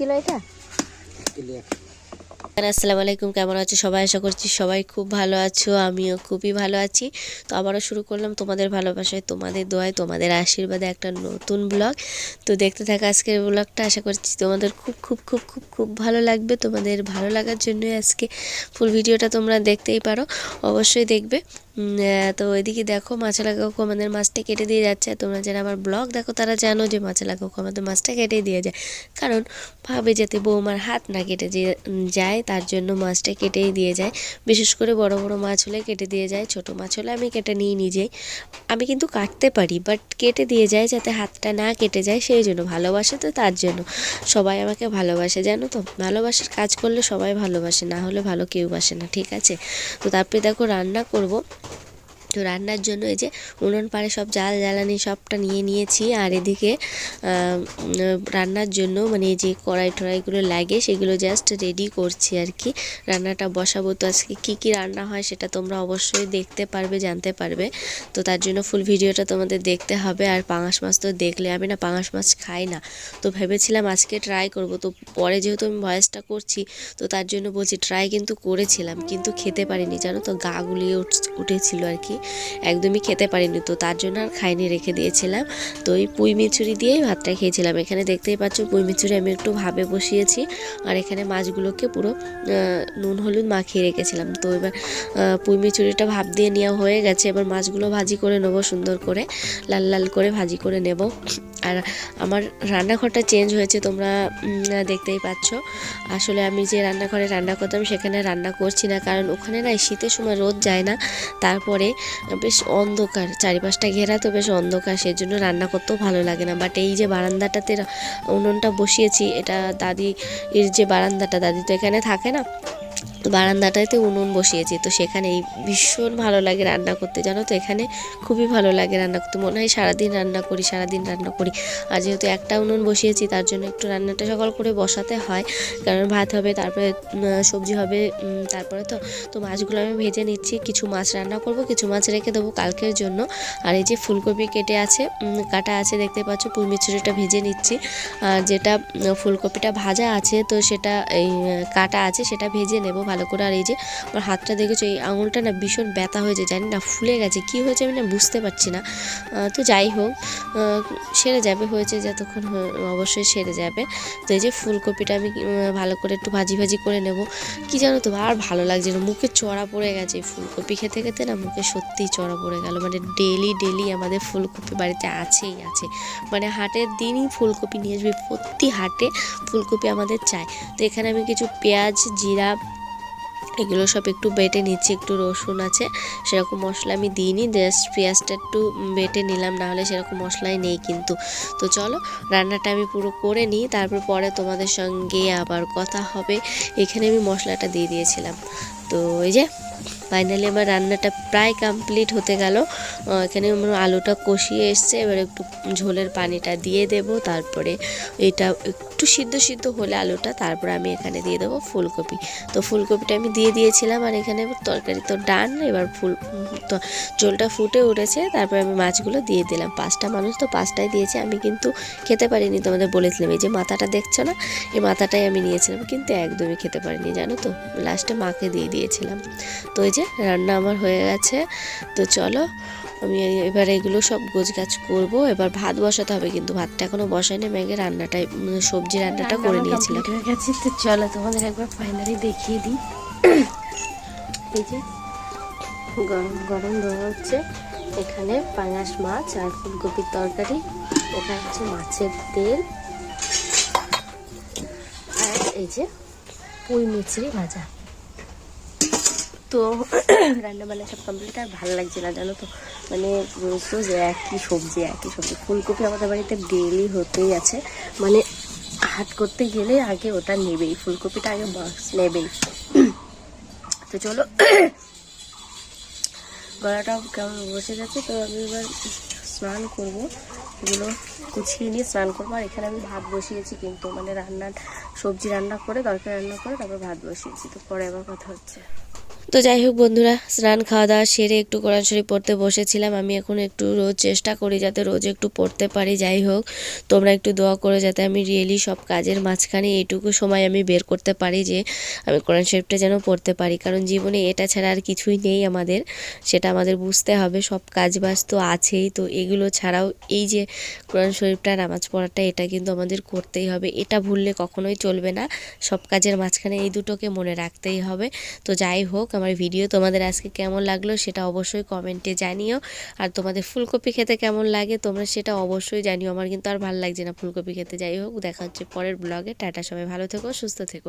Kilo এটা? আসসালামু আলাইকুম কেমন আছো সবাই? আশা করছি সবাই খুব ভালো আছো আমিও খুবই ভালো আছি। তো আবারও শুরু করলাম তোমাদের ভালোবাসায় তোমাদের দোয়ায় তোমাদের আশীর্বাদে একটা নতুন ব্লগ তো দেখতে থাকা আজকের ব্লগটা আশা করছি তোমাদের খুব খুব খুব খুব খুব ভালো লাগবে। তোমাদের ভালো লাগার জন্যই আজকে ফুল ভিডিওটা তোমরা দেখতেই পারো। অবশ্যই দেখবে। তো এদিকে দেখো মাছালা কাকু আমাদের মাছটা কেটে দিয়ে যাচ্ছে। তোমরা যারা আমার ব্লগ দেখো, তারা জানো যে মাছালা কাকু আমাদের মাছটা কেটে দিয়ে যায়। কারণ ভাবে যাতে বৌমার হাত না কেটে যায়, তার জন্য মাছটা কেটেই দিয়ে যায়। বিশেষ করে বড় বড় মাছ হলে কেটে দিয়ে যায়, ছোট মাছ হলে আমি কেটে নিই নিজেই আমি কিন্তু কাটতে পারি বাট কেটে দিয়ে যায় যাতে হাতটা না কেটে যায়, সেই জন্য ভালোবাসে তো তার জন্য। সবাই আমাকে ভালোবাসে, জানো তো? ভালোবাসার কাজ করলে সবাই ভালোবাসে, না হলে ভালো কেউ বাসে না, ঠিক আছে? তো তারপরে দেখো রান্না করব। তো রান্নার জন্য এই যে উনুন পাড়ে সব জাল, জ্বালানি সবটা নিয়ে নিয়েছি। আর এদিকে রান্নার জন্য মানে এই যে কড়াই টড়াইগুলো লাগে, সেগুলো জাস্ট রেডি করছি আর কি। রান্নাটা বসাবো তো আজকে কী কী রান্না হয় সেটা তোমরা অবশ্যই দেখতে পারবে, জানতে পারবে। তো তার জন্য ফুল ভিডিওটা তোমাদের দেখতে হবে। আর পাঙাশ মাছ তো দেখলে আমি না পাঙাশ মাছ খাই না। তো ভেবেছিলাম আজকে ট্রাই করব। তো পরে যেহেতু আমি ভয়েসটা করছি, তো তার জন্য বলছি ট্রাই কিন্তু করেছিলাম, কিন্তু খেতে পারিনি। জানো তো গা গুলিয়ে উঠ- উঠেছিল আর কি। একদমই খেতে পারিনি, তো তার জন্য আর খাইনি, রেখে দিয়েছিলাম। তো ওই পুঁই মিচুরি দিয়েই ভাতটা খেয়েছিলাম। এখানে দেখতেই পাচ্ছ, পুঁই মিচুরি আমি একটু ভাবে বসিয়েছি, আর এখানে মাছগুলোকে পুরো নুন হলুদ মাখিয়ে রেখেছিলাম। তো এবার পুঁই মিচুরিটা ভাপ দিয়ে নেওয়া হয়ে গেছে। এবার মাছগুলো ভাজি করে নেব সুন্দর করে, লাল লাল করে ভাজি করে নেব। আর আমার রান্নাঘরটা চেঞ্জ হয়েছে, তোমরা দেখতেই পাচ্ছ। আসলে আমি যে রান্নাঘরে রান্না করতাম, সেখানে রান্না করছি না, কারণ ওখানে না এই শীতের সময় রোদ যায় না। তারপরে বেশ অন্ধকার, চারিপাশটা ঘেরা তো বেশ অন্ধকার, সেজন্য রান্না করতেও ভালো লাগে না। বাট এই যে বারান্দাটাতে উনুনটা বসিয়েছি, এটা দাদির যে বারান্দাটা, দাদি তো এখানে থাকে না তো বারান্দাটাতে উনুন বসিয়েছি। তো সেখানে ভীষণ ভালো লাগে রান্না করতে, জানো তো? এখানে খুবই ভালো লাগে রান্না করতে। মনে হয় সারাদিন রান্না করি, সারাদিন রান্না করি। আর যেহেতু একটা উনুন বসিয়েছি, তার জন্য একটু রান্নাটা সকাল করে বসাতে হয়। কারণ ভাত হবে, তারপরে সবজি হবে তারপরে তো তো মাছগুলো আমি ভেজে নিচ্ছি। কিছু মাছ রান্না করব, কিছু মাছ রেখে দেবো কালকের জন্য। আর এই যে ফুলকপি কেটে আছে কাটা আছে, দেখতে পাচ্ছ? পুঁই মিচুরিটা ভেজে নিচ্ছি। আর যেটা ফুলকপিটা ভাজা আছে, তো সেটা এই, কাটা আছে, সেটা ভেজে নেব ভালো করে। আর এই যে আমার হাতটা দেখেছ, এই আঙুলটা না ভীষণ ব্যথা হয়েছে, জানি না ফুলে গেছে, কি হয়েছে আমি না বুঝতে পারছি না। তো যাই হোক সেরে যাবে হয়েছে যতক্ষণ অবশ্যই সেরে যাবে। তো এই যে ফুলকপিটা আমি ভালো করে একটু ভাজি ভাজি করে নেব। কি জানো তো, আর ভালো লাগছে না, মুখে চড়া পড়ে গেছে। ফুলকপি খেতে খেতে না মুখে সত্যিই চড়া পড়ে গেল। মানে ডেলি ডেলি আমাদের ফুলকপি বাড়িতে আছেই, আছে। মানে হাটের দিনই ফুলকপি নিয়ে আসবে, প্রতি হাটে ফুলকপি আমাদের চাই। তো এখানে আমি কিছু পেঁয়াজ, জিরা এগুলো সব একটু বেটে নিচ্ছি, একটু রসুন আছে, সেরকম মশলা আমি দিইনি, জাস্ট পেঁয়াজটা একটু বেটে নিলাম, না হলে সেরকম মশলাই নেই কিন্তু। তো চলো, রান্নাটা আমি পুরো করে নিই, তারপর পরে তোমাদের সঙ্গে আবার কথা হবে। এখানে আমি মশলাটা দিয়ে দিয়েছিলাম। তো এই যে ফাইনালি আমার রান্নাটা প্রায় কমপ্লিট হতে গেল। এখানে আমার আলুটা কষিয়ে এসছে, এবার একটু ঝোলের পানিটা দিয়ে দেব, তারপরে এটা একটু সিদ্ধ সিদ্ধ হলে আলুটা তারপর আমি এখানে দিয়ে দেবো ফুলকপি। তো ফুলকপিটা আমি দিয়ে দিয়েছিলাম আর এখানে তরকারি তো ডান এবার ফুল তো ঝোলটা ফুটে উঠেছে তারপর আমি মাছগুলো দিয়ে দিলাম। পাঁচটা মানুষ তো পাঁচটাই দিয়েছে আমি কিন্তু খেতে পারিনি তোমাদের বলেছিলাম এই যে মাথাটা দেখছ না? এই মাথাটাই আমি নিয়েছিলাম কিন্তু একদমই খেতে পারিনি জানো তো? লাস্টে মাকে দিয়ে দিয়েছিলাম। তো এই যে রান্না আমার হয়ে গেছে তো চলো আমি এবার এগুলো সব গোছগাছ করব এবার ভাত বসাতে হবে কিন্তু ভাতটা এখনও বসাইনি ম্যাগে রান্নাটাই উম, সবজি রান্নাটা করে নিয়েছিলাম। হয়ে গেছে। তো চলো তোমাদের একবার ফাইনালি দেখিয়ে দিই। এই যে গরম গরম দেওয়া হচ্ছে। এখানে পাঙাশ মাছ আর ফুলকপির তরকারি। এটা হচ্ছে মাছের তেল। আর এই যে পুঁই মিচড়ি ভাজা। তো রান্না বান্না সব কমপ্লিট আর ভালো লাগছে না জানো তো? মানে রোজ রোজ একই সবজি একই সবজি। ফুলকপি আমাদের বাড়িতে ডেলি হতেই আছে। মানে হাট করতে গেলে আগে ওটা নেবেই, ফুলকপিটা আগে বক্স নেবেই। তো চলো গলাটা কেমন বসে গেছে, তো আমি এবার স্নান করব। এগুলো কুছিয়ে নিয়ে স্নান করব। আর এখানে আমি ভাত বসিয়েছি কিন্তু মানে রান্নার সবজি রান্না করে, তরকারি রান্না করে, তারপর ভাত বসিয়েছি, তো পরে আবার কথা হচ্ছে। তো যাই হোক বন্ধুরা, স্নান খাওয়া দাওয়া সেরে একটু কোরআন শরীফ পড়তে বসেছিলাম। আমি এখন একটু রোজ চেষ্টা করি যাতে রোজ একটু পড়তে পারি। যাই হোক তোমরা একটু দোয়া করে যাতে আমি রিয়েলি সব কাজের মাঝখানে এইটুকু সময় আমি বের করতে পারি যে আমি কোরআন শরীফটা যেন পড়তে পারি। কারণ জীবনে এটা ছাড়া আর কিছুই নেই আমাদের, সেটা আমাদের বুঝতে হবে। সব কাজ বাজ তো আছেই, তো এগুলো ছাড়াও এই যে কোরআন শরীফটা, নামাজ পড়াটা, এটা কিন্তু আমাদের করতেই হবে। এটা ভুললে কখনোই চলবে না। সব কাজের মাঝখানে এই দুটোকে মনে রাখতেই হবে। তো যাই হোক আমার ভিডিও তোমাদের আজকে কেমন লাগল সেটা অবশ্যই কমেন্টে জানিও। আর তোমাদের ফুলকপি খেতে কেমন লাগে তোমরা সেটা অবশ্যই জানিও। আমার কিন্তু আর ভালো লাগছে না ফুলকপি খেতে। যাই হোক, দেখা হচ্ছে পরের ব্লগে টাটা, সবাই ভালো থেকো, সুস্থ থেকো।